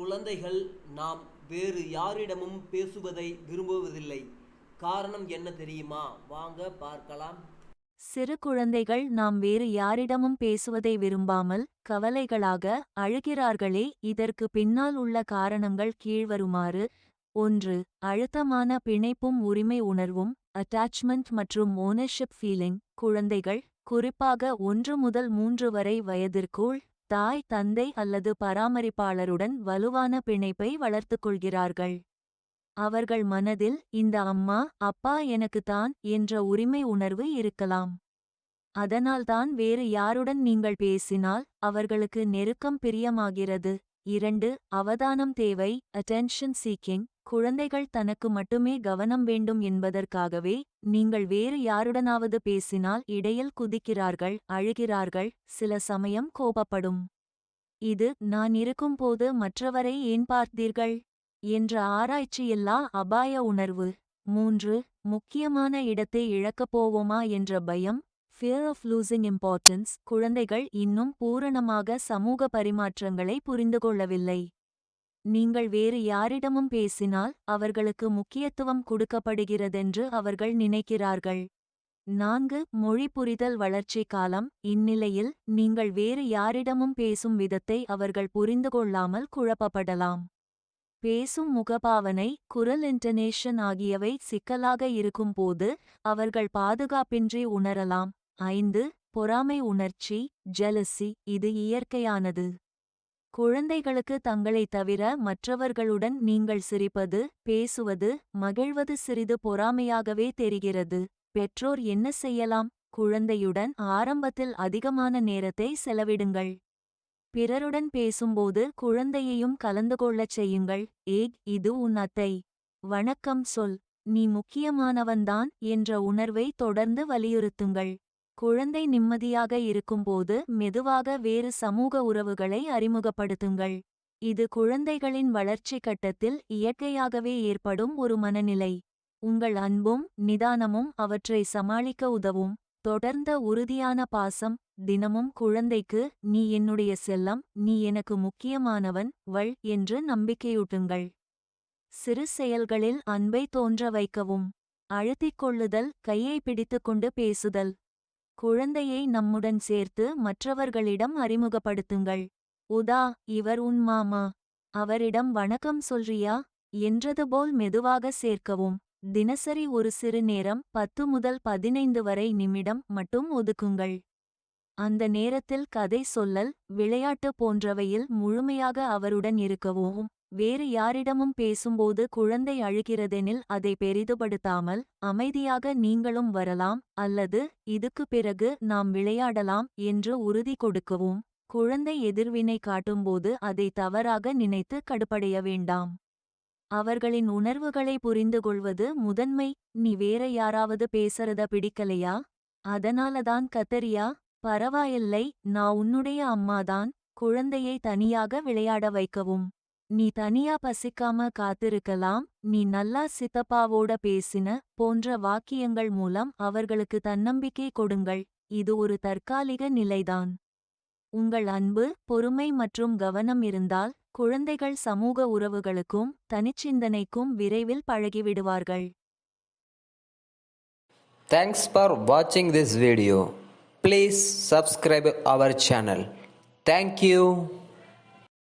குழந்தைகள் நாம் வேறு யாரிடமும் பேசுவதை விரும்புவதில்லை. காரணம் என்ன தெரியுமா? வாங்க பார்க்கலாம். சிறு குழந்தைகள் நாம் வேறு யாரிடமும் பேசுவதை விரும்பாமல் கவலைகளாக அழுகிறார்களே இதற்கு பின்னால் உள்ள காரணங்கள் கீழ்வருமாறு. ஒன்று அழுத்தமான பிணைப்பும் உரிமை உணர்வும் அட்டாச்மெண்ட் மற்றும் ஓனர்ஷிப் ஃபீலிங் குழந்தைகள் குறிப்பாக ஒன்று முதல் மூன்று வரை வயதிற்குள் தாய் தந்தை அல்லது பராமரிப்பாளருடன் வலுவான பிணைப்பை வளர்த்துக் கொள்கிறார்கள். அவர்கள் மனதில் இந்த அம்மா அப்பா எனக்குத்தான் என்ற உரிமை உணர்வு இருக்கலாம். அதனால்தான் வேறு யாருடன் நீங்கள் பேசினால் அவர்களுக்கு நெருக்கம் பிரியமாகிறது. இரண்டு அவதானம் தேவை அட்டென்ஷன் சீக்கிங் குழந்தைகள் தனக்கு மட்டுமே கவனம் வேண்டும் என்பதற்காகவே நீங்கள் வேறு யாருடனாவது பேசினால் இடையில் குதிக்கிறார்கள் அழுகிறார்கள் சில சமயம் கோபப்படும். இது நான் இருக்கும்போது மற்றவரை ஏன் பார்த்தீர்கள்? என்ற ஆராய்ச்சியில்லா அபாய உணர்வு. மூன்று முக்கியமான இடத்தை இழக்கப் போவோமா என்ற பயம் ஃபியர் ஆஃப் லூசிங் இம்பார்ட்டன்ஸ் குழந்தைகள் இன்னும் பூரணமாக சமூக பரிமாற்றங்களை புரிந்து கொள்ளவில்லை. நீங்கள் வேறு யாரிடமும் பேசினால் அவர்களுக்கு முக்கியத்துவம் கொடுக்கப்படுகிறதென்று அவர்கள் நினைக்கிறார்கள். நான்கு மொழி புரிதல் வளர்ச்சி காலம் இந்நிலையில் நீங்கள் வேறு யாரிடமும் பேசும் விதத்தை அவர்கள் புரிந்து கொள்ளாமல் குழப்பப்படலாம். பேசும் முகபாவனை குரல் இன்டனேஷன் ஆகியவை சிக்கலாக இருக்கும்போது அவர்கள் பாதுகாப்பின்றி உணரலாம். ஐந்து பொறாமை உணர்ச்சி ஜெலசி இது இயற்கையானது. குழந்தைகளுக்கு தங்களைத் தவிர மற்றவர்களுடன் நீங்கள் சிரிப்பது பேசுவது மகிழ்வது சிறிது பொறாமையாகவே தெரிகிறது. பெற்றோர் என்ன செய்யலாம்? குழந்தையுடன் ஆரம்பத்தில் அதிகமான நேரத்தை செலவிடுங்கள். பிறருடன் பேசும்போது குழந்தையையும் கலந்து கொள்ளச் செய்யுங்கள். ஏக் இது உன் அத்தை. வணக்கம் சொல். நீ முக்கியமானவன்தான் என்ற உணர்வை தொடர்ந்து வலியுறுத்துங்கள். குழந்தை நிம்மதியாக இருக்கும்போது மெதுவாக வேறு சமூக உறவுகளை அறிமுகப்படுத்துங்கள். இது குழந்தைகளின் வளர்ச்சி கட்டத்தில் இயற்கையாகவே ஏற்படும் ஒரு மனநிலை. உங்கள் அன்பும் நிதானமும் அவற்றை சமாளிக்க உதவும். தொடர்ந்த உறுதியான பாசம் தினமும் குழந்தைக்கு நீ என்னுடைய செல்லம் நீ எனக்கு முக்கியமானவன் வள் என்று நம்பிக்கையூட்டுங்கள். சிறு செயல்களில் அன்பை தோன்ற வைக்கவும் அழுத்திக் கொள்ளுதல் கையை பிடித்துக்கொண்டு பேசுதல். குழந்தையை நம்முடன் சேர்த்து மற்றவர்களிடம் அறிமுகப்படுத்துங்கள். உதா இவர் உன் மாமா. அவரிடம் வணக்கம் சொல்றியா? என்றது போல் மெதுவாக சேர்க்கவும். தினசரி ஒரு சிறு நேரம் பத்து முதல் பதினைந்து வரை நிமிடம் மட்டும் ஒதுக்குங்கள். அந்த நேரத்தில் கதை சொல்லல் விளையாட்டு போன்றவையில் முழுமையாக அவருடன் இருக்கவும். வேறு யாரிடமும் பேசும்போது குழந்தை அழுகிறதெனில் அதை பெரிதுபடுத்தாமல் அமைதியாக நீங்களும் வரலாம் அல்லது இதுக்கு பிறகு நாம் விளையாடலாம் என்று உறுதி கொடுக்கவும். குழந்தை எதிர்வினை காட்டும்போது அதை தவறாக நினைத்து கடுப்படைய வேண்டாம். அவர்களின் உணர்வுகளை புரிந்துகொள்வது முதன்மை. நீ வேற யாராவது பேசறத பிடிக்கலையா? அதனாலதான் கத்தரியா பரவாயில்லை நான் உன்னுடைய அம்மாதான். குழந்தையை தனியாக விளையாட வைக்கவும். நீ தனியா பசிக்காம காத்திருக்கலாம் நீ நல்லா சித்தப்பாவோட பேசின போன்ற வாக்கியங்கள் மூலம் அவர்களுக்கு தன்னம்பிக்கை கொடுங்கள். இது ஒரு தற்காலிக நிலைதான். உங்கள் அன்பு பொறுமை மற்றும் கவனம் இருந்தால் குழந்தைகள் சமூக உறவுகளுக்கும் தனிச்சிந்தனைக்கும் விரைவில் பழகிவிடுவார்கள். தேங்க்ஸ் ஃபார் வாட்சிங் திஸ் வீடியோ ப்ளீஸ் சப்ஸ்கிரைப் அவர் சேனல் தேங்க்யூ.